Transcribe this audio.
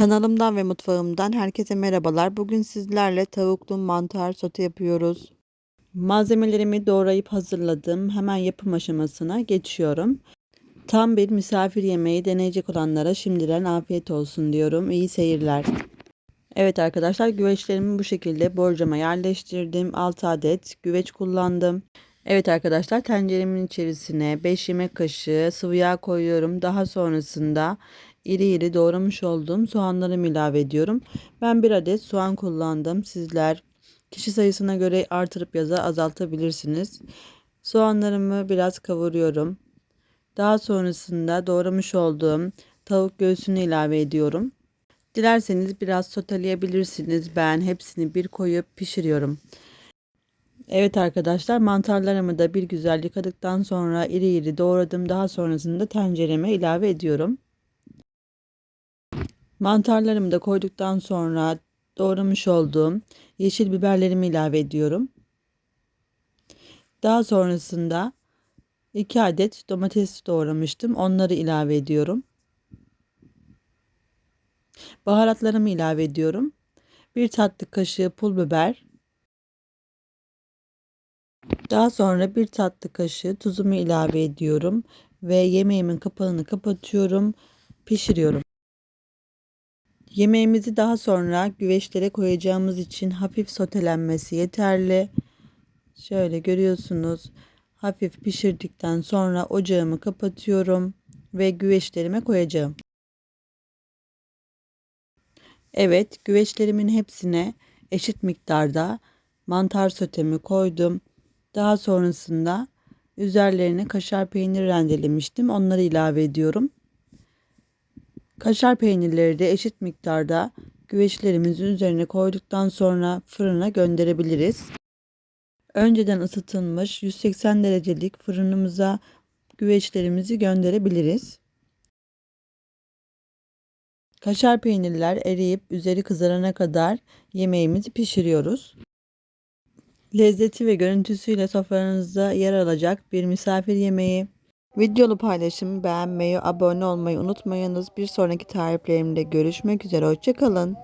Kanalımdan ve mutfağımdan herkese merhabalar. Bugün sizlerle tavuklu mantar sote yapıyoruz. Malzemelerimi doğrayıp hazırladım. Hemen yapım aşamasına geçiyorum. Tam bir misafir yemeği deneyecek olanlara şimdiden afiyet olsun diyorum. İyi seyirler. Evet arkadaşlar güveçlerimi bu şekilde borcama yerleştirdim. 6 adet güveç kullandım. Evet arkadaşlar tenceremin içerisine 5 yemek kaşığı sıvı yağ koyuyorum. Daha sonrasında iri iri doğramış olduğum soğanlarımı ilave ediyorum. Ben bir adet soğan kullandım. Sizler kişi sayısına göre artırıp ya da azaltabilirsiniz. Soğanlarımı biraz kavuruyorum. Daha sonrasında doğramış olduğum tavuk göğsünü ilave ediyorum. Dilerseniz biraz soteleyebilirsiniz. Ben hepsini bir koyup pişiriyorum. Evet arkadaşlar mantarlarımı da bir güzel yıkadıktan sonra iri iri doğradım. Daha sonrasında tencereme ilave ediyorum. Mantarlarımı da koyduktan sonra doğramış olduğum yeşil biberlerimi ilave ediyorum. Daha sonrasında 2 adet domates doğramıştım. Onları ilave ediyorum. Baharatlarımı ilave ediyorum. 1 tatlı kaşığı pul biber. Daha sonra 1 tatlı kaşığı tuzumu ilave ediyorum ve yemeğimin kapağını kapatıyorum. Pişiriyorum. Yemeğimizi daha sonra güveçlere koyacağımız için hafif sotelenmesi yeterli. Şöyle görüyorsunuz. Hafif pişirdikten sonra ocağımı kapatıyorum ve güveçlerime koyacağım. Evet, güveçlerimin hepsine eşit miktarda mantar sotemi koydum. Daha sonrasında üzerlerine kaşar peynir rendelemiştim. Onları ilave ediyorum. Kaşar peynirleri de eşit miktarda güveçlerimizin üzerine koyduktan sonra fırına gönderebiliriz. Önceden ısıtılmış 180 derecelik fırınımıza güveçlerimizi gönderebiliriz. Kaşar peynirler eriyip üzeri kızarana kadar yemeğimizi pişiriyoruz. Lezzeti ve görüntüsüyle sofranızda yer alacak bir misafir yemeği. Videolu paylaşımı beğenmeyi, abone olmayı unutmayınız. Bir sonraki tariflerimde görüşmek üzere. Hoşçakalın.